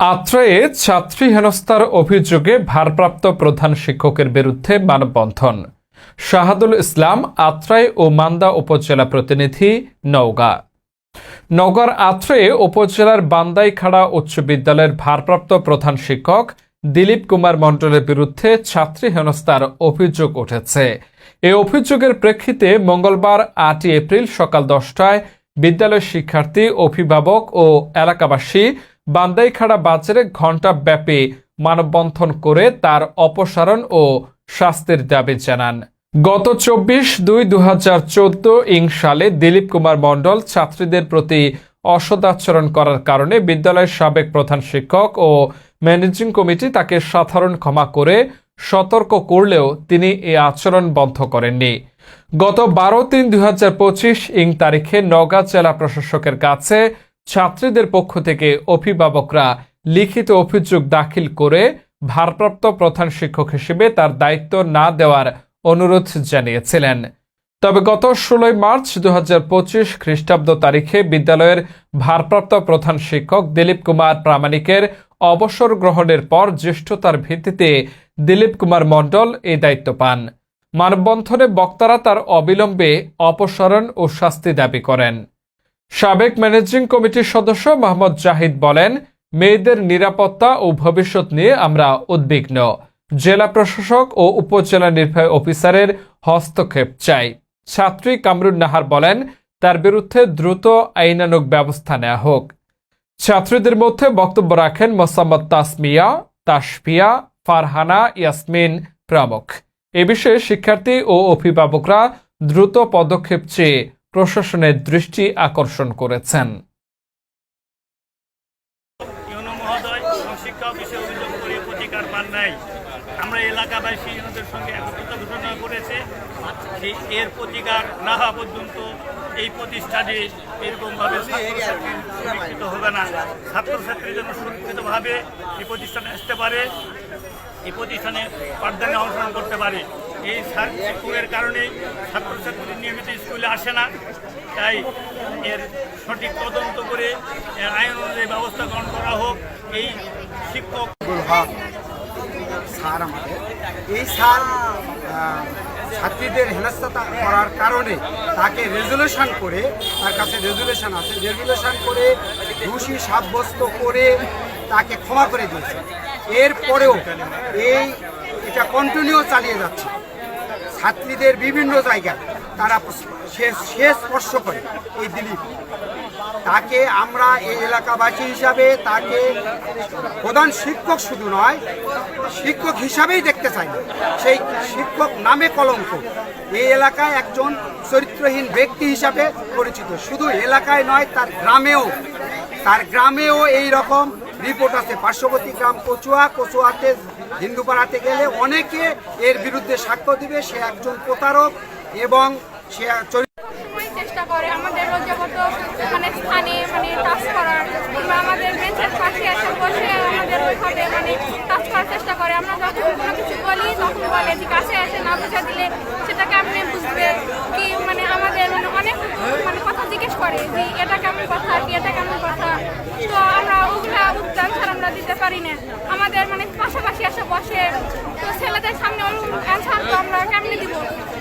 আত্রায়ে ছাত্রী হেনস্থার অভিযোগে ভারপ্রাপ্ত প্রধান শিক্ষকের বিরুদ্ধে মানববন্ধন। শাহাদুল ইসলাম আত্রাই ও মান্দা উপজেলা প্রতিনিধি, নওগাঁ। নওগাঁর আত্রায়ে উপজেলার বান্দাইখাড়া উচ্চ বিদ্যালয়ের ভারপ্রাপ্ত প্রধান শিক্ষক দিলীপ কুমার মণ্ডলের বিরুদ্ধে ছাত্রী হেনস্থার অভিযোগ উঠেছে। এই অভিযোগের প্রেক্ষিতে মঙ্গলবার আটই এপ্রিল সকাল দশটায় বিদ্যালয়ের শিক্ষার্থী, অভিভাবক ও এলাকাবাসী বান্দাইখাড়া বাজারে ঘণ্টাব্যাপী মানববন্ধন করে তার অপসারণ ও শাস্তির দাবি জানান। গত চব্বিশ দুই দু হাজার চোদ্দ ইং সালে দিলীপ কুমার মণ্ডল ছাত্রীদের প্রতি অসদাচরণ করার কারণে বিদ্যালয়ের সাবেক প্রধান শিক্ষক ও ম্যানেজিং কমিটি তাকে সাধারণ ক্ষমা করে সতর্ক করলেও তিনি এ আচরণ বন্ধ করেননি। গত বারো তিন দুই ইং তারিখে নওগাঁ জেলা প্রশাসকের কাছে ছাত্রীদের পক্ষ থেকে অভিভাবকরা লিখিত অভিযোগ দাখিল করে ভারপ্রাপ্ত প্রধান শিক্ষক হিসেবে তার দায়িত্ব না দেওয়ার অনুরোধ জানিয়েছিলেন। তবে গত ষোলোই মার্চ দু হাজার পঁচিশ খ্রিস্টাব্দ তারিখে বিদ্যালয়ের ভারপ্রাপ্ত প্রধান শিক্ষক দিলীপ কুমার প্রামাণিকের অবসর গ্রহণের পর জ্যেষ্ঠতার ভিত্তিতে দিলীপ কুমার মণ্ডল এই দায়িত্ব পান। মানববন্ধনে বক্তারা তার অবিলম্বে অপসারণ ও শাস্তি দাবি করেন। সাবেক ম্যানেজিং কমিটির সদস্য মোহাম্মদ জাহিদ বলেন, মেয়েদের নিরাপত্তা ও ভবিষ্যৎ নিয়ে আমরা উদ্বিগ্ন। জেলা প্রশাসক ও উপজেলা নির্বাহী অফিসারের হস্তক্ষেপ চাই। ছাত্রী কামরুন নাহার বলেন, তার বিরুদ্ধে দ্রুত আইনানুক ব্যবস্থা নেওয়া হোক। ছাত্রীদের মধ্যে বক্তব্য রাখেন মোসাম্মদ তাসমিয়া, তাসফিয়া, ফারহানা, ইয়াসমিন প্রমুখ। এ বিষয়ে শিক্ষার্থী ও অভিভাবকরা দ্রুত পদক্ষেপ চেয়ে প্রশাসনের দৃষ্টি আকর্ষণ করেছেন। আমরা এলাকাবাসী ইউনোদের সঙ্গে একত্রিত ঘোষণা করেছে যে এর প্রতিকার না হওয়া পর্যন্ত এই প্রতিষ্ঠানে এরকমভাবে সুরক্ষিত হবে না। ছাত্রছাত্রী যেন সুরক্ষিতভাবে এই প্রতিষ্ঠানে আসতে পারে, এই প্রতিষ্ঠানে পাঠদানে অংশগ্রহণ করতে পারে। এই শিক্ষকের কারণেই ছাত্রছাত্রী নিয়মিত স্কুলে আসে না। তাই এর সঠিক তদন্ত করে এর আইন অনুযায়ী ব্যবস্থা গ্রহণ করা হোক। এই শিক্ষক স্যার আমাদের এই স্যার ছাত্রীদের হেনস্থা করার কারণে তাকে রেজুলেশন করে, তার কাছে রেজুলেশন আছে, রেজুলেশন করে দোষী সাব্যস্ত করে তাকে ক্ষমা করে দিয়েছে। এরপরেও এই, এটা কন্টিনিউ চালিয়ে যাচ্ছে। ছাত্রীদের বিভিন্ন জায়গায় তারা শেষ স্পর্শ করে এই দিলীপ তাকে আমরা এই এলাকাবাসী হিসাবে, তাকে প্রধান শিক্ষক শুধু নয়, শিক্ষক হিসাবেই দেখতে চাই। না সেই শিক্ষক নামে কলঙ্ক। এই এলাকায় একজন চরিত্রহীন ব্যক্তি হিসাবে পরিচিত। শুধু এলাকায় নয়, তার গ্রামেও। তার গ্রামেও এই রকম রিপোর্ট আছে। পার্শ্ববর্তী গ্রাম কচুয়া, কচুয়াতে হিন্দুপাড়াতে গেলে অনেকে এর বিরুদ্ধে সাক্ষ্য দিবে, সে একজন প্রতারক এবং সে চেষ্টা করে আমাদের রোজাগত মানে স্থানে মানে কাজ করার। আমাদের বেঞ্চের পাশে এসে বসে আমাদের ওইভাবে মানে কাজ করার চেষ্টা করে। আমরা যখন কিছু বলি তখন বলে যে কাছে এসে না বুঝা দিলে সেটা কেমনে বুঝবে কি মানে আমাদের মানে অনেক মানে কথা জিজ্ঞেস করে যে এটা কেমন কথা কি এটা কেমন কথা তো আমরা ওগুলা উত্তর স্যার আমরা দিতে পারি না। আমাদের মানে পাশাপাশি এসে বসে, তো ছেলেদের সামনে অ্যান্সার তো আমরা কেমনি দিব?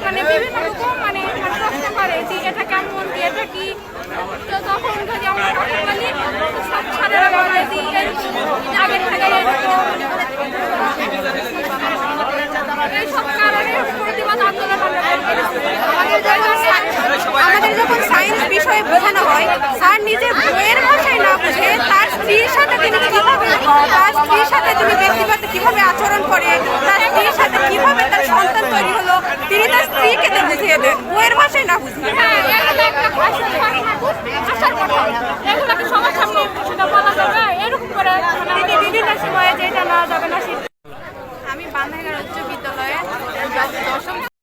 মানে বিভিন্ন রকম মানে মানে প্রশ্ন করে যে এটা কেমন কি এটা কি? তো তখন যদি আমরা কথা বলি সব ছাড়া থেকে এইসব কারণে প্রতিবাদ আন্দোলন আমরা করি। আমাদের যখন আমাদের যখন সায়েন্স বিষয়ে বোঝানো হয় স্যার নিজের বইয়ের ভাষায় না বুঝে তার স্ত্রীর সাথে তিনি কীভাবে তার স্ত্রীর সাথে তুমি ব্যক্তিগত কীভাবে আচরণ করে